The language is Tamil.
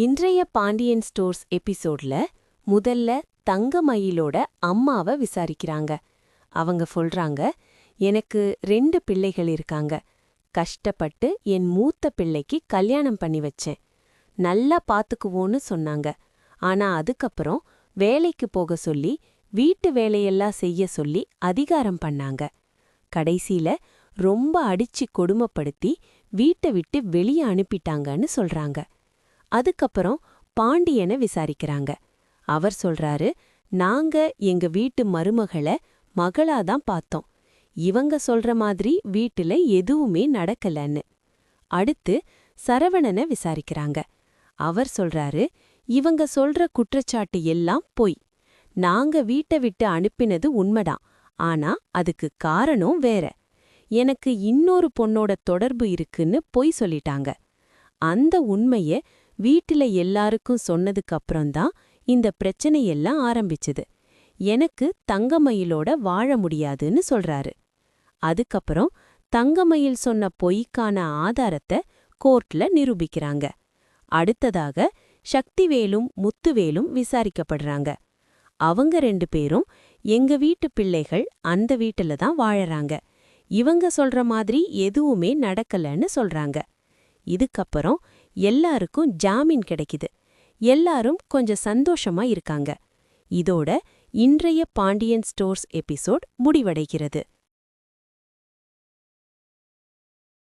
இன்றைய பாண்டியன் ஸ்டோர்ஸ் எபிசோட்ல முதல்ல தங்கமயிலோட அம்மாவ விசாரிக்கிறாங்க. அவங்க சொல்றாங்க எனக்கு ரெண்டு பிள்ளைகள் இருக்காங்க. கஷ்டப்பட்டு என் மூத்த பிள்ளைக்கு கல்யாணம் பண்ணி வச்சேன். நல்லா பாத்துக்குவோன்னு சொன்னாங்க. ஆனா அதுக்கப்புறம் வேலைக்கு போக சொல்லி வீட்டு வேலையெல்லாம் செய்ய சொல்லி அதிகாரம் பண்ணாங்க. கடைசியில ரொம்ப அடிச்சு கொடுமைப்படுத்தி வீட்டை விட்டு வெளியே அனுப்பிட்டாங்கன்னு சொல்றாங்க. அதுக்கப்புறம் பாண்டியனை விசாரிக்கிறாங்க. அவர் சொல்றாரு நாங்க எங்க வீட்டு மருமகளை மகளாதான் பார்த்தோம். இவங்க சொல்ற மாதிரி வீட்டுல எதுவுமே நடக்கலன்னு. அடுத்து சரவணனை விசாரிக்கிறாங்க. அவர் சொல்றாரு இவங்க சொல்ற குற்றச்சாட்டு எல்லாம் பொய். நாங்க வீட்டை விட்டு அனுப்பினது உண்மைதான். ஆனா அதுக்கு காரணம் வேற. எனக்கு இன்னொரு பொண்ணோட தொடர்பு இருக்குன்னு பொய் சொல்லிட்டாங்க. அந்த உண்மைய வீட்டில் எல்லாருக்கும் சொன்னதுக்கு அப்புறம்தான் இந்த பிரச்சனையெல்லாம் ஆரம்பிச்சது. எனக்கு தங்கமயிலோட வாழ முடியாதுன்னு சொல்றாரு. அதுக்கப்புறம் தங்கமயில் சொன்ன பொய்க்கான ஆதாரத்தை கோர்ட்ல நிரூபிக்கிறாங்க. அடுத்ததாக சக்திவேலும் முத்துவேலும் விசாரிக்கப்படுறாங்க. அவங்க ரெண்டு பேரும் எங்க வீட்டு பிள்ளைகள் அந்த வீட்டுல தான் வாழறாங்க. இவங்க சொல்ற மாதிரி எதுவுமே நடக்கலன்னு சொல்றாங்க. இதுக்கப்புறம் எல்லாருக்கும் ஜாமீன் கிடைக்குது. எல்லாரும் கொஞ்சம் சந்தோஷமா இருக்காங்க. இதோட இன்றைய பாண்டியன் ஸ்டோர்ஸ் எபிசோட் முடிவடைகிறது.